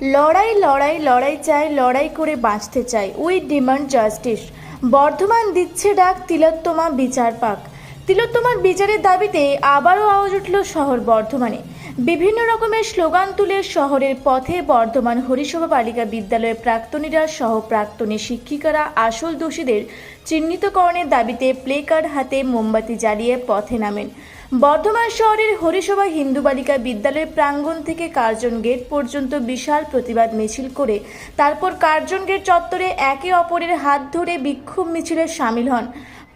লড়াই লড়াই লড়াই চাই, লড়াই করে বাঁচতে চাই। We demand justice. বর্ধমান দিচ্ছে ডাক তিলোত্তমা বিচার পাক। তিলোত্তমার বিচারের দাবিতে আবারও আওয়াজ উঠল শহর বর্ধমানে। বিভিন্ন রকমের স্লোগান তুলে শহরের পথে বর্ধমান হরিসভা বালিকা বিদ্যালয়ের প্রাক্তনীরা সহ প্রাক্তনী শিক্ষিকারা আসল দোষীদের চিহ্নিতকরণের দাবিতে প্লে কার্ড হাতে মোমবাতি জ্বালিয়ে পথে নামেন। বর্ধমান শহরের হরিসভা হিন্দু বালিকা বিদ্যালয় প্রাঙ্গণ থেকে কার্জন গেট পর্যন্ত বিশাল প্রতিবাদ মিছিল করে তারপর কার্জন গেট চত্বরে একে অপরের হাত ধরে বিক্ষোভ মিছিলে সামিল হন।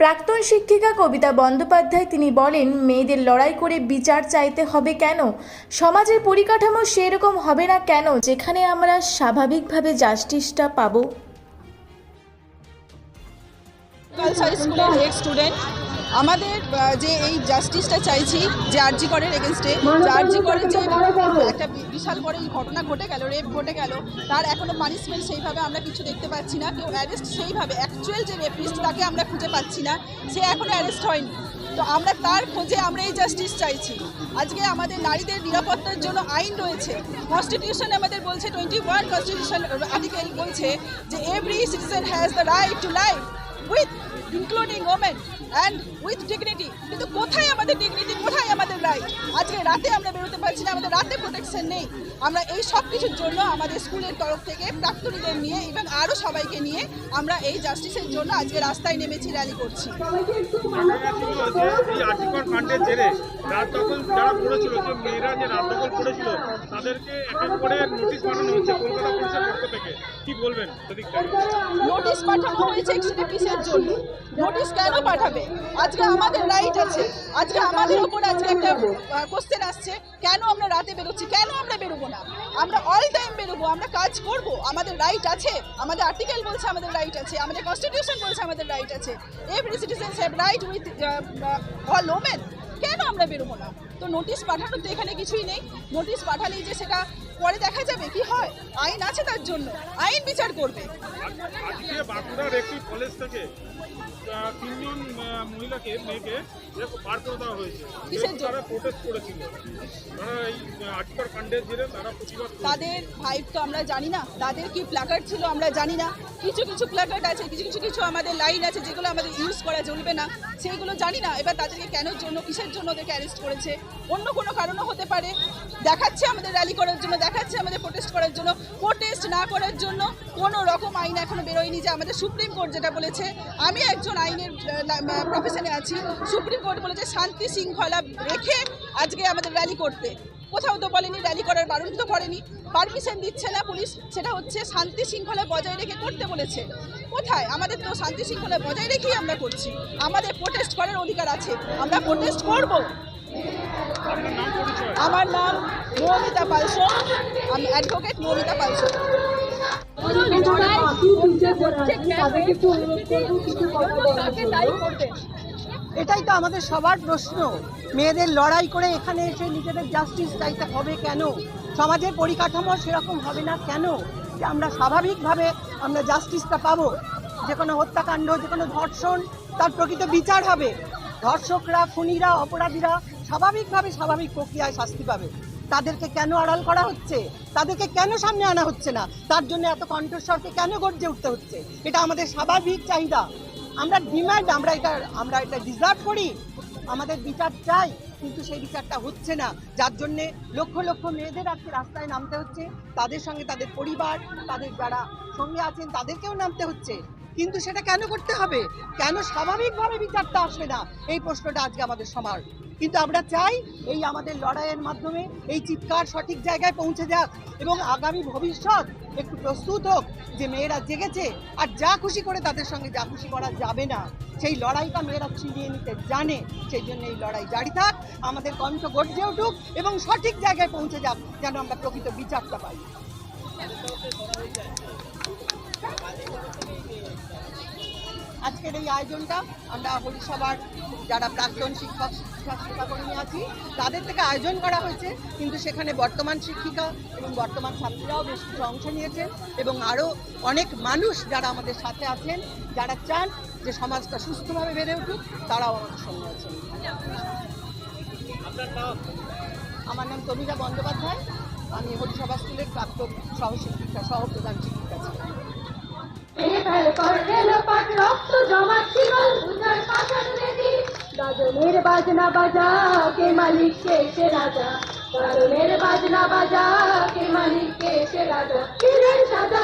প্রাক্তন শিক্ষিকা কবিতা বন্দ্যোপাধ্যায় তিনি বলেন, মেয়েদের লড়াই করে বিচার চাইতে হবে কেন? সমাজের পরিকাঠামো সেরকম হবে না কেন? যেখানে আমরা স্বাভাবিকভাবে জাস্টিসটা পাবো। স্টুডেন্ট আমাদের যে এই জাস্টিসটা চাইছি যে আরজি করের এগেনস্টে যে আরজি করের যে একটা বিশাল বড় এই ঘটনা ঘটে গেল রেপ ঘটে গেল তার এখনও পানিশমেন্ট সেইভাবে আমরা কিছু দেখতে পাচ্ছি না। কেউ অ্যারেস্ট সেইভাবে অ্যাকচুয়াল যে রেপিস্ট তাকে আমরা খুঁজে পাচ্ছি না সে এখনও অ্যারেস্ট হয়নি। তো আমরা তার খোঁজে আমরা এই জাস্টিস চাইছি। আজকে আমাদের নারীদের নিরাপত্তার জন্য আইন রয়েছে। কনস্টিটিউশন আমাদের বলছে টোয়েন্টি ওয়ান কনস্টিটিউশন আর্টিকেল বলছে যে every citizen has the right to life with including women and with dignity কিন্তু কোথায় আমাদের ডিগনিটি কোথায় আমাদের রাইট আজকে রাতে আমরা বেরোতে পারছি না আমাদের রাতে প্রোটেকশন নেই। আমরা এই সব কিছুর জন্য আমাদের স্কুলের তরফ থেকে প্রাক্তনীদের নিয়ে এবং আরও সবাইকে নিয়ে আমরা এই জাস্টিসের জন্য আজকে রাস্তায় নেমেছি র্যালি করছি। ঘটনা ছিল যে এই আর্টিকল কাণ্ডের জেরে রাত দখল যারা করেছিল যে মেয়েরা যে রাত দখল করেছিল তাদেরকে এক এক করে নোটিশ পাঠানো হচ্ছে কলকাতা পুলিশের পক্ষ থেকে। কি বলবেন? নোটিশ পাঠানো হয়েছে এক্সিকিউটিভের জন্য? নোটিশ কেন পাঠাবে? আজকে আমাদের রাইট আছে। আজকে আমাদের উপর আজকে একটা কোশ্চেন আসছে। কেন আমরা রাতে বেরোচ্ছি? কেন আমরা বেরোবো না? আমরা অল টাইম বেরোবো, আমরা কাজ করব। আমাদের রাইট আছে। আমাদের আর্টিকেল বলছে আমাদের রাইট আছে। আমাদের কনস্টিটিউশন বলছে আমাদের রাইট আছে। Every citizens have right with all women কেন আমরা বেরোবো না? তো নোটিশ পাঠানোর তো এখানে কিছুই নেই। নোটিশ পাঠালেই যে সেটা পরে দেখা যাবে কি হয়। আইন আছে তার জন্য। আইন বিচার করবে। আজকে বাঁকুড়ার একটি কলেজ থেকে তিনজন মহিলাকে মেয়েকে বার করে দেওয়া হয়েছে? তারা প্রোটেস্ট করেছিল। তারা এই আর্টিকল কাণ্ডের জেরে তারা প্রতিবাদ তাদের ভাইব তো আমরা জানি না। তাদের কি প্ল্যাকার্ড ছিল আমরা জানি না। কিছু কিছু প্ল্যাকার্ড আছে, কিছু কিছু কিছু আমাদের লাইন আছে, যেগুলো আমাদের ইউজ করা চলবে না, সেইগুলো জানি না। এবার তাদেরকে কেন জন্য, কিসের জন্য ওদেরকে অ্যারেস্ট করেছে? অন্য কোনো কারণও হতে পারে। দেখাচ্ছে আমাদের র্যালি করার জন্য, দেখাচ্ছে আমাদের প্রোটেস্ট করার জন্য। প্রোটেস্ট না করার জন্য কোনো রকম আইন এখনও বেরোয়নি যে আমাদের সুপ্রিম কোর্ট যেটা বলেছে। আমি একজন আইনের প্রফেশনে আছি। সুপ্রিম কোর্ট বলেছে শান্তি শৃঙ্খলা রেখে আজকে আমাদের র্যালি করতে। কোথাও তো বলেনি র্যালি করার বারণ তো করেনি পারমিশন দিচ্ছে না পুলিশ সেটা হচ্ছে শান্তি শৃঙ্খলা বজায় রেখে করতে বলেছে কোথায় আমাদের তো শান্তি শৃঙ্খলা বজায় রেখেই আমরা করছি আমাদের প্রোটেস্ট করার অধিকার আছে আমরা প্রোটেস্ট করব আমার নাম মৌমিতা পালসো আমি অ্যাডভোকেট মৌমিতা পালসো এটাই তো আমাদের সবার প্রশ্ন। মেয়েদের লড়াই করে এখানে এসে নিজেদের জাস্টিস চাইতে হবে কেন? সমাজের পরিকাঠামো সেরকম হবে না কেন? যে আমরা স্বাভাবিকভাবে আমরা জাস্টিসটা পাবো। যে কোনো হত্যাকাণ্ড, যে কোনো ধর্ষণ, তার প্রকৃত বিচার হবে। ধর্ষকরা, খুনিরা, অপরাধীরা স্বাভাবিকভাবে স্বাভাবিক প্রক্রিয়ায় শাস্তি পাবে। তাদেরকে কেন আড়াল করা হচ্ছে? তাদেরকে কেন সামনে আনা হচ্ছে না? তার জন্য এত কণ্ঠস্বরকে কেন গর্জে উঠতে হচ্ছে? এটা আমাদের স্বাভাবিক চাহিদা। আমরা ডিমান্ড, আমরা এটা আমরা এটা ডিজার্ভ করি। আমাদের বিচার চাই, কিন্তু সেই বিচারটা হচ্ছে না। যার জন্যে লক্ষ লক্ষ মেয়েদের আজকে রাস্তায় নামতে হচ্ছে। তাদের সঙ্গে তাদের পরিবার, তাদের যারা সঙ্গে আছেন, তাদেরকেও নামতে হচ্ছে। কিন্তু সেটা কেন করতে হবে? কেন স্বাভাবিকভাবে বিচারটা আসবে না? এই প্রশ্নটা আজকে আমাদের সবার। কিন্তু আমরা চাই এই আমাদের লড়াইয়ের মাধ্যমে এই চিৎকার সঠিক জায়গায় পৌঁছে যাক এবং আগামী ভবিষ্যৎ একটু প্রস্তুত হোক যে মেয়েরা জেগেছে আর যা খুশি করে তাদের সঙ্গে যা খুশি করা যাবে না। সেই লড়াইটা মেয়েরা ছিনিয়ে নিতে জানে, সেই জন্য এই লড়াই জারি থাক, আমাদের কণ্ঠ গর্জে উঠুক এবং সঠিক জায়গায় পৌঁছে যাক যেন আমরা প্রকৃত বিচারটা পাই। আজকের এই আয়োজনটা আমরা হরিসভার যারা প্রাক্তন শিক্ষক শিক্ষাকর্মী আছি। তাদের থেকে আয়োজন করা হয়েছে কিন্তু সেখানে বর্তমান শিক্ষিকা এবং বর্তমান ছাত্রীরাও বেশ কিছু অংশ নিয়েছেন এবং আরও অনেক মানুষ যারা আমাদের সাথে আছেন যারা চান যে সমাজটা সুস্থভাবে বেড়ে উঠুক তারাও আমাদের সঙ্গে আছেন। আমার নাম তমিজা বন্দ্যোপাধ্যায়। আমি হরিসভা স্কুলের প্রাপ্ত সহশিক্ষিকা সহ প্রধান শিক্ষিকা ছিলাম। গাজনের বাজনা বাজা, কে মালিক কে সে রাজা? গাজনের বাজনা বাজা, কে মালিক কে সে রাজা? কিরণ সাদা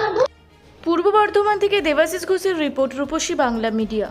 পূর্ব বর্ধমান থেকে দেবাশিস ঘোষের রিপোর্ট রূপসী বাংলা মিডিয়া।